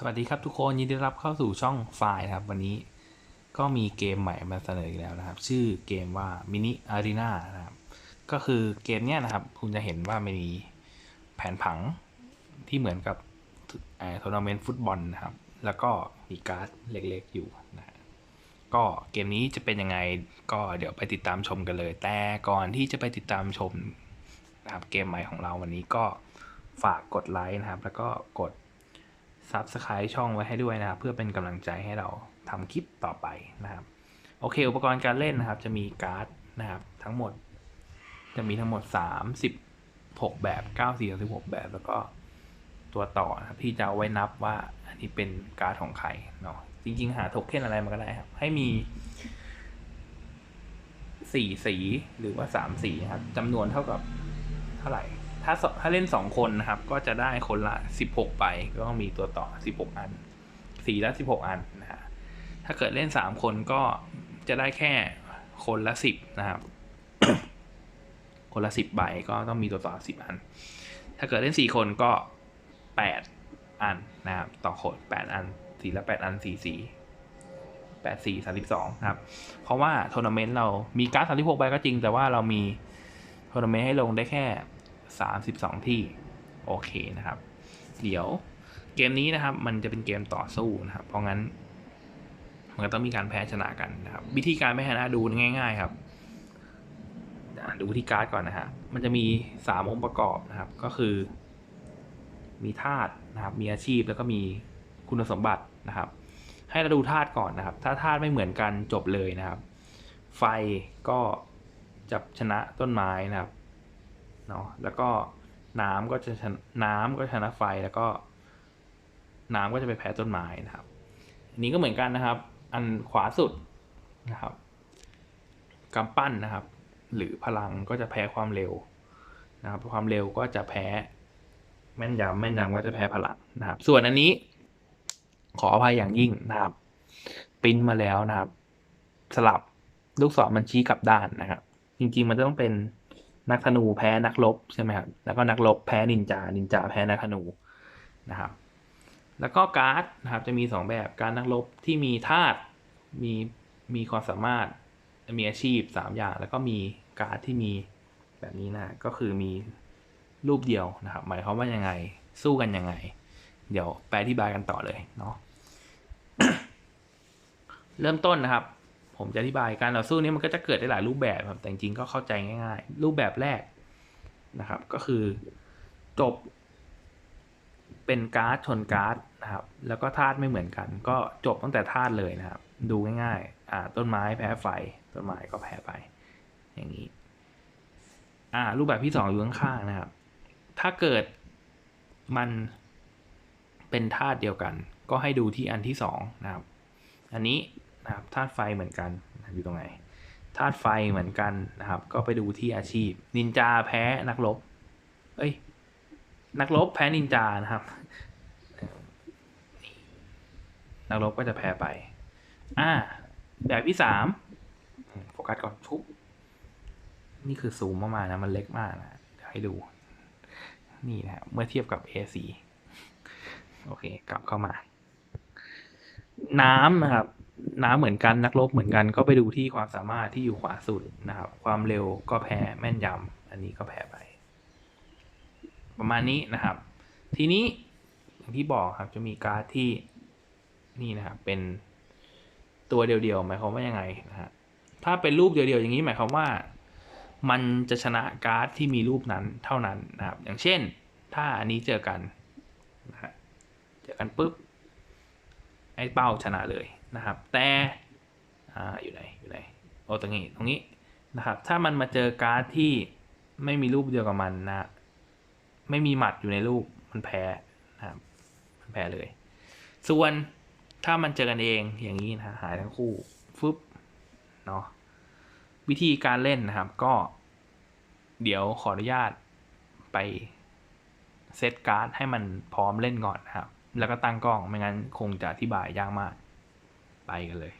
สวัสดีครับทุกคนยินดีต้อนรับเข้าสู่ช่องไฟล์นะครับ วันนี้ก็มีเกมใหม่มาเสนออีกแล้วนะครับ ชื่อเกมว่า Mini Arena นะครับ ก็คือเกมเนี้ยนะครับ คุณจะเห็นว่ามีแผนผังที่เหมือนกับทัวร์นาเมนต์ฟุตบอลนะครับ แล้วก็มีการ์ดเล็กๆอยู่นะฮะก็เกมนี้จะเป็นยังไงก็เดี๋ยวไปติดตามชมกันเลย แต่ก่อนที่จะไปติดตามชมนะครับเกมใหม่ของเราวันนี้ก็ฝากกดไลค์นะครับ แล้วก็กด Subscribe ช่องไว้ให้ด้วยนะครับ เพื่อเป็นกำลังใจให้เราทำคลิปต่อไปนะครับ โอเค อุปกรณ์การเล่นนะครับ จะมีการ์ดนะครับ ทั้งหมด จะมีทั้งหมด 36 แบบ 94 36แบบ แล้วก็ตัวต่อนะครับที่จะไว้นับว่าอันนี้เป็นการ์ดของใครเนาะจริง ๆ หาโทเค็นอะไรมาก็ได้ครับ ให้มีสี่สีหรือว่าสามสีนะครับจำนวนเท่ากับเท่าไหร่ ถ้าถ้าเล่นสองคนนะครับ ก็จะได้คนละสิบหกใบก็ต้องมีตัวต่อสิบหกอันสีละสิบหกอันนะฮะถ้าเกิดเล่นสามคนก็จะได้แค่คนละสิบนะครับ คนละสิบใบก็ต้องมีตัวต่อสิบอัน ถ้าเกิดเล่นสี่คนก็แปดอันนะครับ ต่อคนแปดอัน สีละแปดอันสี่สีแปดสี่สามสิบสองครับ เพราะว่าทัวร์นาเมนต์เรามีการ์ดสามสิบหกใบก็จริง แต่ว่าเรามีทัวร์นาเมนต์ให้ลงได้แค่ สามสิบสองที่ โอเคนะครับ เดี๋ยวเกมนี้นะครับ มันจะเป็นเกมต่อสู้นะครับ เพราะงั้น มันก็ต้องมีการแพ้ชนะกันนะครับ วิธีการแพ้ชนะดูง่าย ๆ ครับดูที่การ์ดก่อนนะฮะ มันจะมีสามองค์ประกอบนะครับ ก็คือ มีธาตุนะครับ มีอาชีพแล้วก็มีคุณสมบัตินะครับ ให้เราดูธาตุก่อนนะครับ ถ้าธาตุไม่เหมือนกันจบเลยนะครับ ไฟก็จะชนะต้นไม้นะครับ เนาะแล้วก็น้ำก็จะชนะน้ำก็ชนะไฟแล้วก็ น้ำก็จะไปแพ้ต้นไม้นะครับอันนี้ก็เหมือนกันนะครับ อันขวาสุดนะครับกำปั้นนะครับ หรือพลังก็จะแพ้ความเร็วนะครับ ความเร็วก็จะแพ้ แม่นยำแม่นยำก็จะแพ้พลังนะครับ ส่วนอันนี้ ขออภัยอย่างยิ่งนะครับปริ้นมาแล้วนะครับ สลับลูกศรมันชี้กลับด้านนะครับ จริงๆมันจะต้องเป็น นักธนูแพ้นักรบใช่ไหมครับแล้วก็นักรบแพ้นินจา นินจาแพ้นักธนูนะครับ แล้วก็การ์ดนะครับจะมีสองแบบการนักรบที่มีธาตุมีมีความสามารถมีอาชีพสามอย่าง แล้วก็มีการ์ดที่มีแบบนี้นะก็คือมีรูปเดียวนะครับ หมายความว่ายังไงสู้กันยังไง เดี๋ยวแปลอธิบายกันต่อเลยเนาะเริ่มต้นนะครับ ผมจะอธิบายการต่อสู้นี้มันก็จะเกิดได้หลายรูปแบบครับ แต่จริงๆก็เข้าใจง่ายๆ รูปแบบแรกนะครับ ก็คือจบ เป็นการ์ดชนการ์ดนะครับ แล้วก็ธาตุไม่เหมือนกัน ก็จบตั้งแต่ธาตุเลยนะครับ ดูง่ายๆ อ่า ต้นไม้แพ้ไฟ ต้นไม้ก็แพ้ไป อย่างนี้ อ่า รูปแบบที่สองอยู่ข้างๆนะครับ ถ้าเกิดมันเป็นธาตุเดียวกัน ก็ให้ดูที่อันที่สองนะครับ อันนี้ นะครับธาตุไฟเหมือนกันอยู่ตรงไหนธาตุไฟเหมือนกันนะครับ ก็ไปดูที่อาชีพ นินจาแพ้นักรบเอ้ยนักรบแพ้นินจานะครับนักรบก็จะแพ้ไป อ่า แบบที่สามโฟกัสก่อนชุบนี่คือซูมมากๆนะ มันเล็กมากนะเดี๋ยวให้ดู นี่นะครับเมื่อเทียบกับ A4 โอเค กลับเข้ามา น้ำนะครับ น้ำเหมือนกันนักรบเหมือนกันก็ไปดูที่ความสามารถที่อยู่ขวาสุดนะครับ ความเร็วก็แพ้แม่นยำอันนี้ก็แพ้ไป ประมาณนี้นะครับ ทีนี้อย่างที่บอกครับจะมีการ์ดที่นี่นะครับ เป็นตัวเดียวๆหมายความว่ายังไงนะฮะถ้าเป็นรูปเดียวๆอย่างนี้หมายความว่า มันจะชนะการ์ดที่มีรูปนั้นเท่านั้นนะครับ อย่างเช่น ถ้าอันนี้เจอกันนะฮะเจอกันปุ๊บไอ้เป้าชนะเลย นะครับ แต่อ่าอยู่ไหนอยู่ไหนโอ้ตรงนี้ตรงนี้นะครับ ถ้ามันมาเจอการ์ดที่ไม่มีรูปเดียวกับมันนะไม่มีหมัดอยู่ในรูปมันแพ้นะครับมันแพ้เลย ส่วนถ้ามันเจอกันเองอย่างนี้นะหายทั้งคู่ฟึบเนาะวิธีการเล่นนะครับก็ เดี๋ยวขออนุญาตไปเซตการ์ดให้มันพร้อมเล่นก่อนนะครับ แล้วก็ตั้งกล้องไม่งั้นคงจะอธิบายยากมาก ไปกันเลย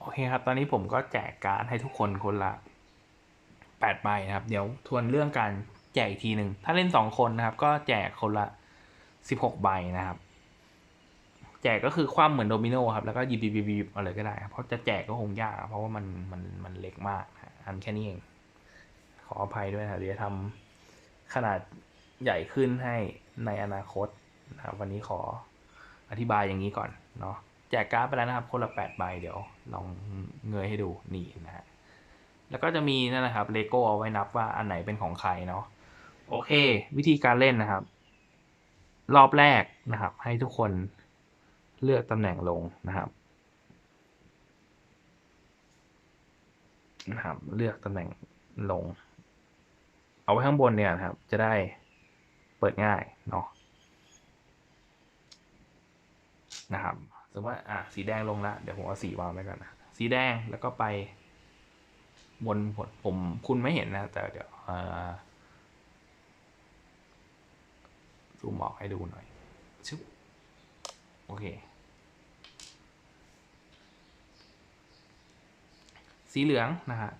โอเคครับ ตอนนี้ผมก็แจกการ์ดให้ทุกคนคนละแปดใบนะครับ เดี๋ยวทวนเรื่องการแจกอีกทีหนึ่ง ถ้าเล่นสองคนนะครับ ก็แจกคนละสิบหกใบนะครับ แจกก็คือความเหมือนโดมิโนครับ แล้วก็ยิบยิบยิบอะไรก็ได้ครับเพราะจะแจกก็คงยาก เพราะว่ามันมันมันเล็กมากอันแค่นี้เอง ขออภัยด้วยนะเดี๋ยวทำขนาดใหญ่ขึ้นให้ในอนาคตนะครับวันนี้ขอ อธิบายอย่างนี้ก่อนเนาะแจกการ์ดไปแล้วนะครับ คนละแปดใบเดี๋ยวลองเงยให้ดูนี่นะฮะแล้วก็จะมีนั่นนะครับเลโก้เอาไว้นับว่าอันไหนเป็นของใครเนาะโอเค วิธีการเล่นนะครับ รอบแรกนะครับ ให้ทุกคนเลือกตำแหน่งลงนะครับนะครับ เลือกตำแหน่งลง เอาไว้ข้างบนเนี่ยนะครับ จะได้เปิดง่ายเนาะ นะครับ สมมติว่าอะสีแดงลงแล้วเดี๋ยวผมเอาสีวางไว้ก่อนนะสีแดงแล้วก็ไป บนผมผมคุณไม่เห็นนะ แต่เดี๋ยวซูมออกให้ดูหน่อยชึบโอเค สีเหลืองนะฮะ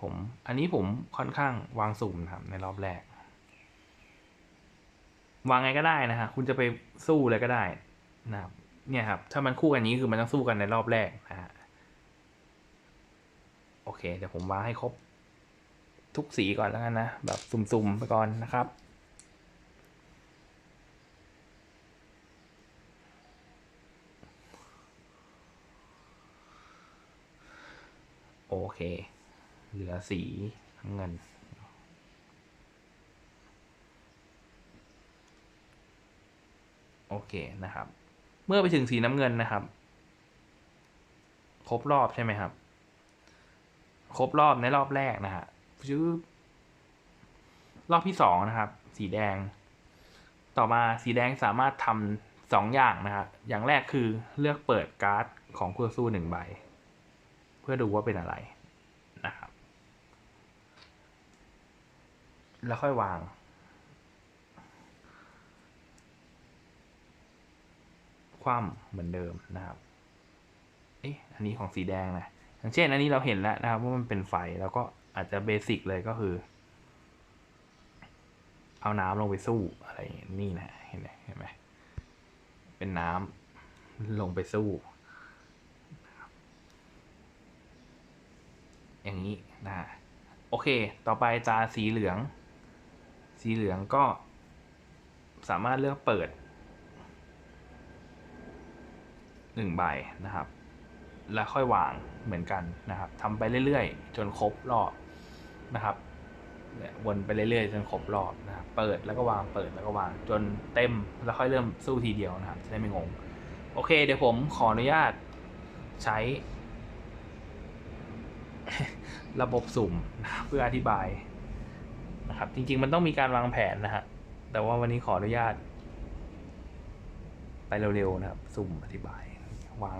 ผม อันนี้ผมค่อนข้างวางสุ่มนะครับในรอบแรก วางไงก็ได้นะฮะคุณจะไปสู้เลยก็ได้นะครับเนี่ยครับ ถ้ามันคู่กันนี้คือมันต้องสู้กันในรอบแรกนะฮะโอเคเดี๋ยวผมวางให้ครบทุกสีก่อนแล้วกันนะ แบบสุ่มๆไปก่อนนะครับโอเค เหลือสีน้ำเงิน โอเคนะครับ เมื่อไปถึงสีน้ำเงินนะครับ ครบรอบใช่ไหมครับ ครบรอบในรอบแรกนะฮะชื่อรอบที่สองนะครับ สีแดง ต่อมาสีแดงสามารถทำสองอย่างนะครับอย่างแรกคือเลือกเปิดการ์ดของคู่ต่อสู้หนึ่งใบ เพื่อดูว่าเป็นอะไรนะครับ แล้วค่อยวาง คว่ำเหมือนเดิมนะครับ เอ๊ะอันนี้ของสีแดงนะอย่างเช่น อันนี้เราเห็นแล้วนะครับว่ามันเป็นไฟแล้วก็อาจจะเบสิกเลยก็คือ เอาน้ำลงไปสู้อะไรนี่นะเห็นไหมเห็นไหมเป็นน้ำลงไปสู้ อย่างนี้นะฮะโอเค ต่อไปตาสีเหลือง สีเหลืองก็สามารถเลือกเปิด หนึ่งใบนะครับ แล้วค่อยวางเหมือนกันนะครับทำไปเรื่อยๆ จนครบรอบนะครับวนไปเรื่อยๆจนครบรอบนะครับเปิดแล้วก็วางเปิดแล้วก็วางจนเต็มแล้วค่อยเริ่มสู้ทีเดียวนะครับจะได้ไม่งง โอเค เดี๋ยวผมขออนุญาตใช้ ระบบสุ่มนะครับเพื่ออธิบายนะครับ จริง ๆ มันต้องมีการวางแผนนะฮะแต่ว่าวันนี้ขออนุญาต ไปเร็วๆนะครับ สุ่มอธิบาย วาง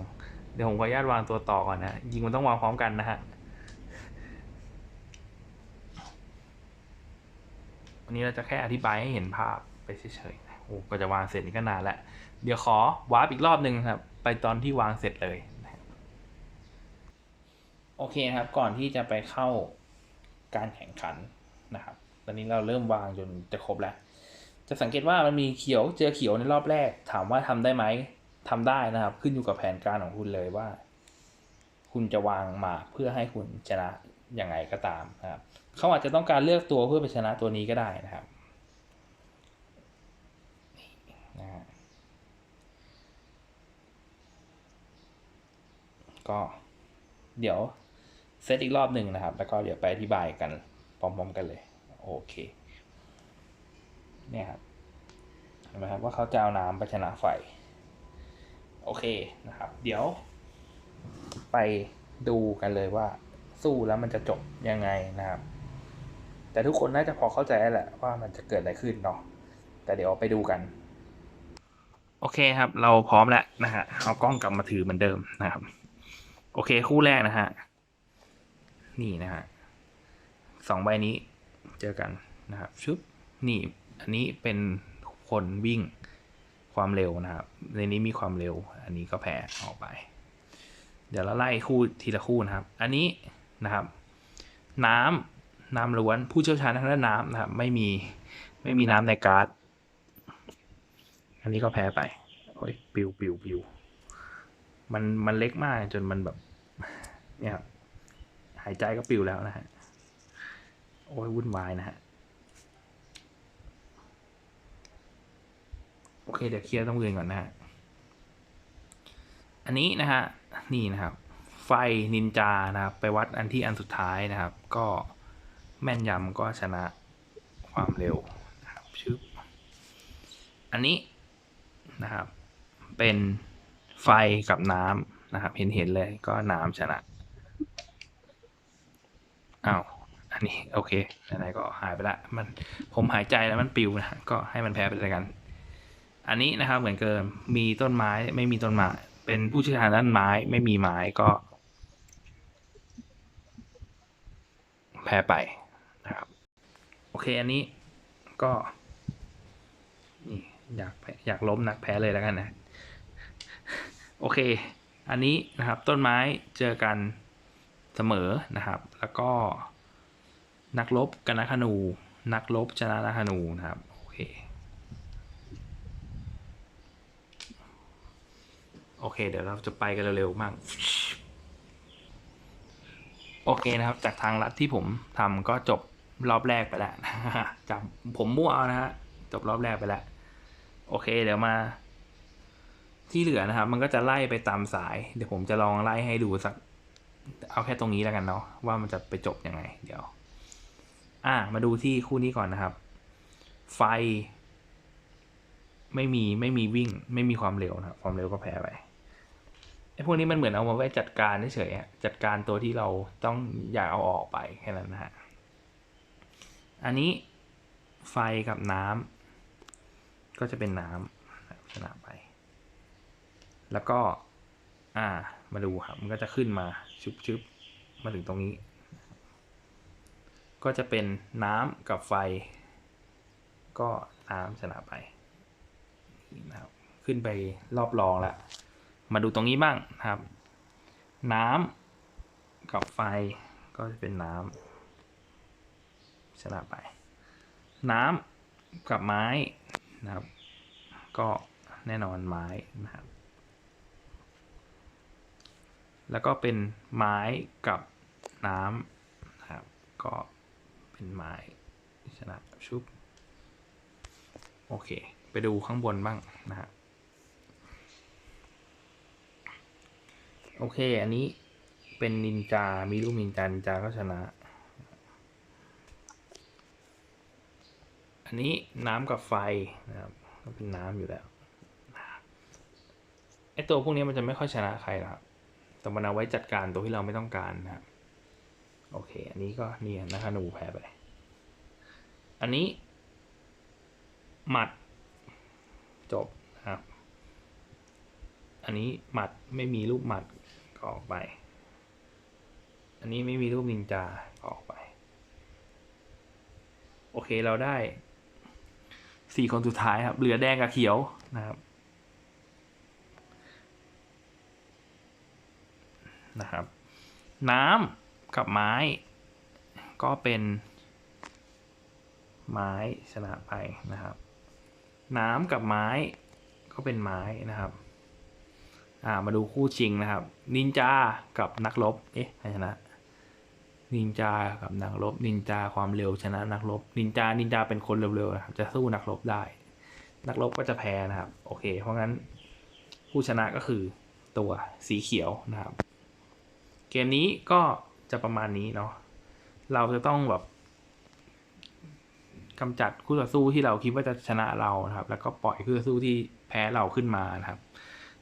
เดี๋ยวผมขออนุญาตวางตัวต่อก่อนนะจริงมันต้องวางพร้อมกันนะฮะวันนี้เราจะแค่อธิบายให้เห็นภาพไปเฉยๆโอ้ก็จะวางเสร็จนี่ก็นานล้วเดี๋ยวขอวาร์ปอีกรอบหนึ่งครับ ไปตอนที่วางเสร็จเลย โอเคครับ ก่อนที่จะไปเข้าการแข่งขันนะครับ ตอนนี้เราเริ่มวางจนจะครบแล้ว จะสังเกตว่ามันมีเขียวเจอเขียวในรอบแรก ถามว่าทำได้ไหม ทำได้นะครับ ขึ้นอยู่กับแผนการของคุณเลยว่า คุณจะวางหมากเพื่อให้คุณชนะยังไงก็ตามนะครับ เขาอาจจะต้องการเลือกตัวเพื่อไปชนะตัวนี้ก็ได้นะครับนี่นะฮะก็เดี๋ยวเซตอีกรอบหนึ่งนะครับ แล้วก็เดี๋ยวไปอธิบายกันพร้อมๆกันเลย โอเค เนี่ยครับเห็นไหมครับว่าเขาจะเอาน้ำไปชนะไฟ โอเคนะครับ เดี๋ยว ไปดูกันเลยว่าสู้แล้วมันจะจบยังไงนะครับ แต่ทุกคนน่าจะพอเข้าใจแล้วแหละว่ามันจะเกิดอะไรขึ้นเนาะแต่เดี๋ยวไปดูกัน โอเคครับ เราพร้อมแล้วนะฮะเอากล้องกลับมาถือเหมือนเดิมนะครับ โอเคคู่แรกนะฮะนี่นะฮะสองใบนี้เจอกันนะครับชุบนี่ อันนี้เป็นคนวิ่ง ความเร็วนะครับ ในนี้มีความเร็ว อันนี้ก็แพ้ออกไป เดี๋ยวเราไล่คู่ทีละคู่นะครับ อันนี้นะครับ น้ำน้ำล้วน ผู้เชี่ยวชาญทางด้านน้ำนะครับ ไม่มีไม่มีน้ำในการ์ดอันนี้ก็แพ้ไปโอ้ยปิวปิวปิวมันมันเล็กมากจนมันแบบ เนี่ยครับหายใจก็ปิวแล้วนะฮะโอ้ยวุ่นวายนะฮะ โอเคเดี๋ยวเคลียร์ตรงอื่นก่อนนะฮะ อันนี้นะฮะนี่นะครับ ไฟนินจานะครับ ไปวัดอันที่อันสุดท้ายนะครับ ก็แม่นยำก็ชนะความเร็วนะครับชึบอันนี้นะครับ เป็นไฟกับน้ำนะครับ เห็นเห็นเลยก็น้ำชนะอ้าวอันนี้โอเคไหนๆก็หายไปละมันผมหายใจแล้วมันปิวนะฮะก็ให้มันแพ้ไปเลยกัน อันนี้นะครับเหมือนเกิมมีต้นไม้ไม่มีต้นไม้ เป็นผู้เชี่ยวชาญด้านไม้ไม่มีไม้ก็แพ้ไปนะครับ โอเคอันนี้ก็นี่อยากอยากล้มนักแพ้เลยแล้วกันนะ โอเค อันนี้นะครับต้นไม้เจอกันเสมอนะครับ แล้วก็นักรบกับนักธนู นักรบชนะนักธนูนะครับ โอเค เดี๋ยวเราจะไปกันเร็วๆมากโอเคนะครับ จากทางลัดที่ผมทำก็จบรอบแรกไปแล้วจำผมมั่วเอานะฮะจบรอบแรกไปแล้ว โอเค เดี๋ยวมา ที่เหลือนะครับ มันก็จะไล่ไปตามสาย เดี๋ยวผมจะลองไล่ให้ดูสัก เอาแค่ตรงนี้แล้วกันเนาะว่ามันจะไปจบยังไง เดี๋ยว อ่ามาดูที่คู่นี้ก่อนนะครับ ไฟ ไม่มีไม่มีวิ่ง ไม่มีความเร็วนะครับความเร็วก็แพ้ไป พวกนี้มันเหมือนเอามาไว้จัดการเฉยๆจัดการตัวที่เราต้องอยากเอาออกไปแค่นั้นนะฮะ อันนี้ไฟกับน้ำก็จะเป็นน้ำชนะไป แล้วก็อ่ามาดูครับ มันก็จะขึ้นมาชุบชุบมาถึงตรงนี้ ก็จะเป็นน้ำกับไฟ ก็น้ำชนะไปนี่นะครับขึ้นไปรอบรองแล้ว มาดูตรงนี้บ้างครับ น้ำกับไฟก็จะเป็นน้ำชนะไป น้ำกับไม้นะครับ ก็แน่นอนไม้นะครับ แล้วก็เป็นไม้กับน้ำนะครับ ก็เป็นไม้ชนะชุบโอเค ไปดูข้างบนบ้างนะครับ โอเค อันนี้เป็นนินจา มีลูกนินจา นินจาก็ชนะ อันนี้น้ำกับไฟนะครับก็เป็นน้ำอยู่แล้วไอตัวพวกนี้มันจะไม่ค่อยชนะใครนะครับ แต่มันเอาไว้จัดการตัวที่เราไม่ต้องการนะครับ โอเค อันนี้ก็นี่นะคะหนูแพ้ไป อันนี้ หมัด จบนะครับ อันนี้หมัดไม่มีรูปหมัด ก็ออกไป อันนี้ไม่มีรูปนินจาก็ออกไป โอเคเราได้สี่คนสุดท้ายครับ เหลือแดงกับเขียวนะครับ นะครับ น้ำกับไม้ ก็เป็นไม้ชนะไปนะครับ น้ำกับไม้ก็เป็นไม้นะครับ อ่ามาดูคู่ชิงนะครับ นินจา กับนักรบ เอ๊ะใครชนะ นินจา กับนักรบ นินจาความเร็วชนะนักรบ นินจา นินจาเป็นคนเร็วๆนะครับ จะสู้นักรบได้ นักรบก็จะแพ้นะครับ โอเค เพราะงั้นผู้ชนะก็คือตัวสีเขียวนะครับ เกมนี้ก็จะประมาณนี้เนาะ เราจะต้องแบบกำจัดคู่ต่อสู้ที่เราคิดว่าจะชนะเรานะครับ แล้วก็ปล่อยคู่ต่อสู้ที่แพ้เราขึ้นมานะครับ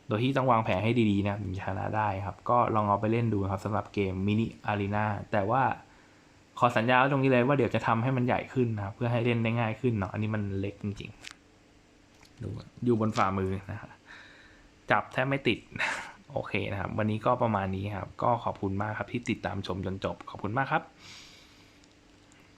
โดยที่ต้องวางแผนให้ดีๆนะถึงชนะได้ครับ ก็ลองเอาไปเล่นดูครับสำหรับเกมมินิอารีนาแต่ว่าขอสัญญาตรงนี้เลยว่าเดี๋ยวจะทำให้มันใหญ่ขึ้นนะครับเพื่อให้เล่นได้ง่ายขึ้นเนาะอันนี้มันเล็กจริงๆดูอยู่บนฝ่ามือนะครับจับแทบไม่ติด โอเคนะครับ วันนี้ก็ประมาณนี้ครับ ก็ขอบคุณมากครับที่ติดตามชมจนจบ ขอบคุณมากครับ